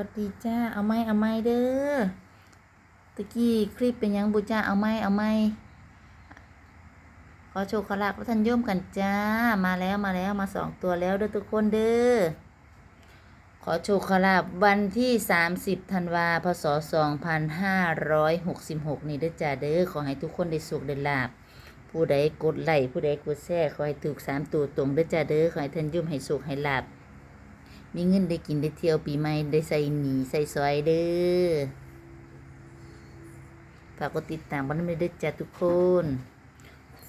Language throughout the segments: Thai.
วัสดีจ้า เอาไหมเอาไหมเด้อ ตะกี้คลิปเป็นยังบุจ้าเอาไหมเอาไหมขอโชว์ขอลาบพระท่านโยมกันจ้า มาแล้วมาแล้วมาสองตัวแล้วเด้อทุกคนเด้อ ขอโชว์ขอลาบวันที่ 30ธันวาพศ 2566 นี่เด้อจ้าเด้อ ขอให้ทุกคนได้สุขได้ลาบ ผู้ใดกดไลค์ผู้ใดกดแชร์ขอให้ถูกสามตัวตรงเด้อจ้าเด้อ ขอให้ท่านโยมให้สุขให้ลาบ มีเงินได้กินได้เที่ยวปีใหม่ได้ใส่หนีใส่ซอยเด้อฝากกดติดตามบ้านไม่ได้จ้าทุกคน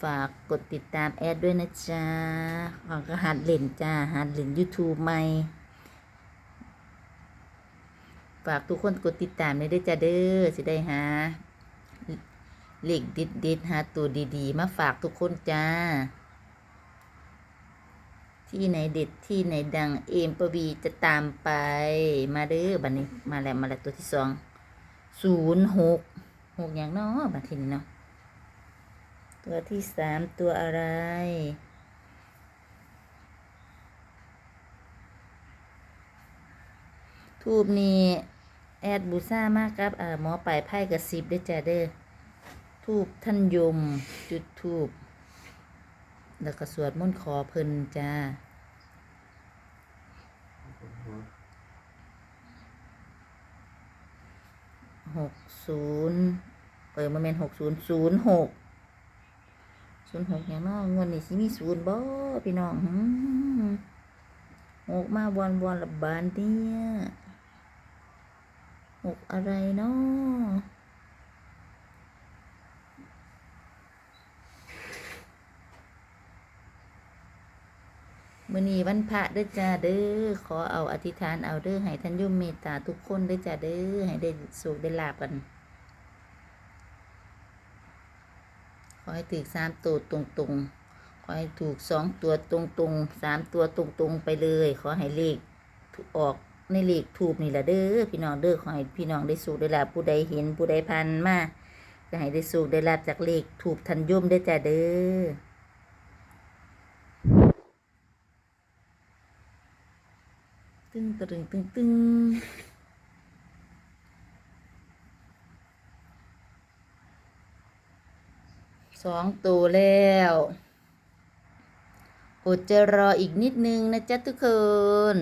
ฝากกดติดตามแอดด้วยนะจ๊ะฝากก็หัดเล่นจ้าหัดเล่น YouTube ใหม่ ฝากทุกคนกดติดตามในด้วยจ้าเด้อสิได้หาเลขดิดดิดๆหาตัวดีๆ มาฝากทุกคนจ้า ที่ไหนเด็ดที่ไหนดังเอมปวีจะตามไป มาเด้อบัดนี้มาแล้วมาแล้วตัวที่สองศูนย์หกหกอย่างเนาะบัดทีนี้เนาะตัวที่สามตัวอะไร ทูบนี่แอดบูซ่ามากครับอ่อหมอปลายไพ่กับสิบได้อจ้าเด้อทูบท่านยม จุดทูบ แล้วก็สวดมนต์ขอเพิ่นจ้าหกศูนย์เออมันเป็นหกศูนย์ศูนย์หกศูนย์หกอย่างน้องงวดนี้สิมีศูนย์บ่พี่น้องหืมหกมาบอลบอลละบานเนี่ยหกอะไรเนาะ มื่อนี้วันพระเด้อจ้าเด้อขอเอาอธิษฐานเอาเด้อให้ท่านโยมเมตตาทุกคนเด้อจ้าเด้อให้ได้สุขได้ลาบกัน ขอให้ถูกสามตัวตรงๆ ขอให้ถูกสองตัวตรงๆสามตัวตรงๆไปเลย ขอให้เลขถูกออกในเลขถูกนี่แหละเด้อพี่น้องเด้อขอให้พี่น้องได้สุขได้ลาบผู้ใดเห็นผู้ใดพันมาก็ให้ได้สุขได้ลาบจากเลขถูกทันย่มได้อจ้าเด้อ ตึงตึงตึงตึงสองตัวแล้วอดจะรออีกนิดนึงนะจ๊ะทุกคน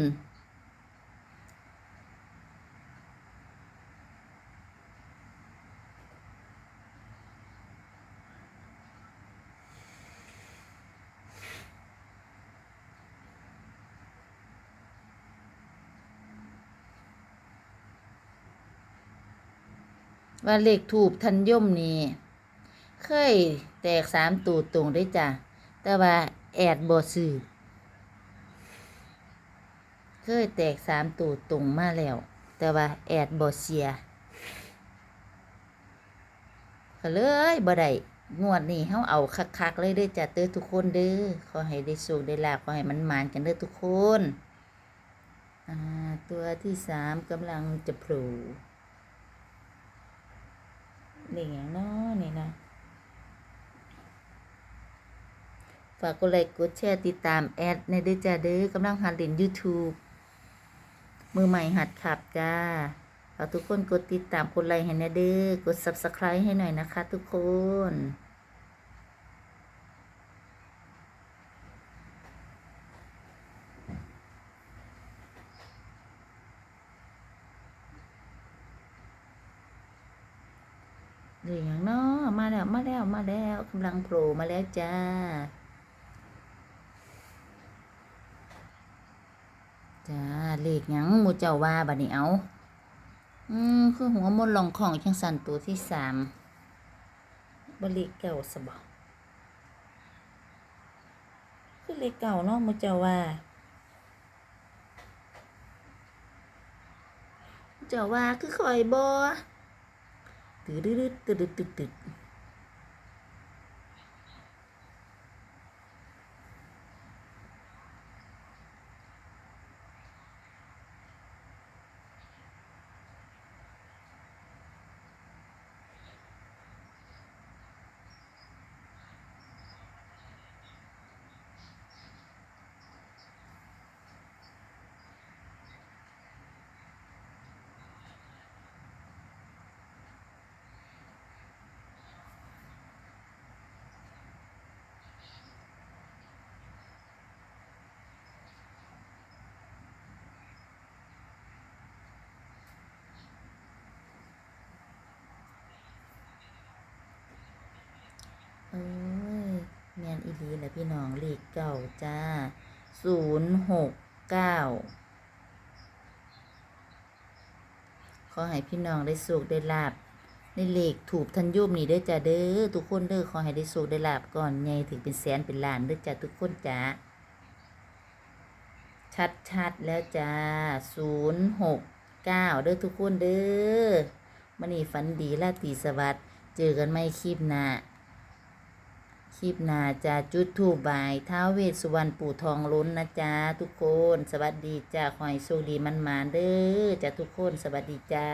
ว่าเลขถูกทันย่มนี่เคยแตกสามตัวตรงได้จ้ะ แต่ว่าแอดบอซื้อเคยแตกสามตัวตรงมาแล้ว แต่ว่าแอดบอเสียก็เลยบ่ได้งวดนี้เฮาเอาคักๆเลยเด้อจ้ะเด้อทุกคนเด้อขอให้ได้สุขได้ลาภขอให้มันมานกันเด้อทุกคนอ่าตัวที่สามกำลังจะโผล่ นี่อย่างน้อนี่นะฝากกดไลค์กดแชร์ติดตามแอดในเด้อจ้าเด้อกำลังหัดเล่น YouTube มือใหม่หัดขับจ้าฝาทุกคนกดติดตามกดไลค์ให้นะเด้อกด Subscribe ให้หน่อยนะคะทุกคน หรือย่างน้อมาแล้วมาแล้วมาแล้วกำลังโผล่มาแล้วจ้าจ้าเลขยังมูเจ้าว่าบัดนี้เอาอืมคือหัวมนลองของจังสันตัวที่สามบเลขเก่าสบอคือเลขเก่าเนาะมูเจ้าว่าเจ้าว่าคือคอยบอ ตึ๊ดตึ๊ดตึ๊ดตึ๊ดตึ๊ด ลีและพี่น้องเลขเก้าจ้าศูนย์หกเก้าขอให้พี่น้องได้สุขได้ลาบในเลขถูกทันยุบนี่เด้อจ้าเด้อทุกคนเด้อขอให้ได้สุขได้ลาบก่อนไงถึงเป็นแสนเป็นล้านเด้อจ้าทุกคนจ้าชัดๆแล้วจ้าศูนย์หกเก้าเด้อทุกคนเด้อมันนี่ฝันดีราตีสวัสดิ์เจอกันไม่คลิปหน้า ลิปหน้าจะจุดถูกบายท้าวเวสสุวรรณปู่ทองล้นนะจ๊ะทุกคน สวัสดีจ้าขอให้โชคดีมันมาเด้อจ้าทุกคนสวัสดีจ้า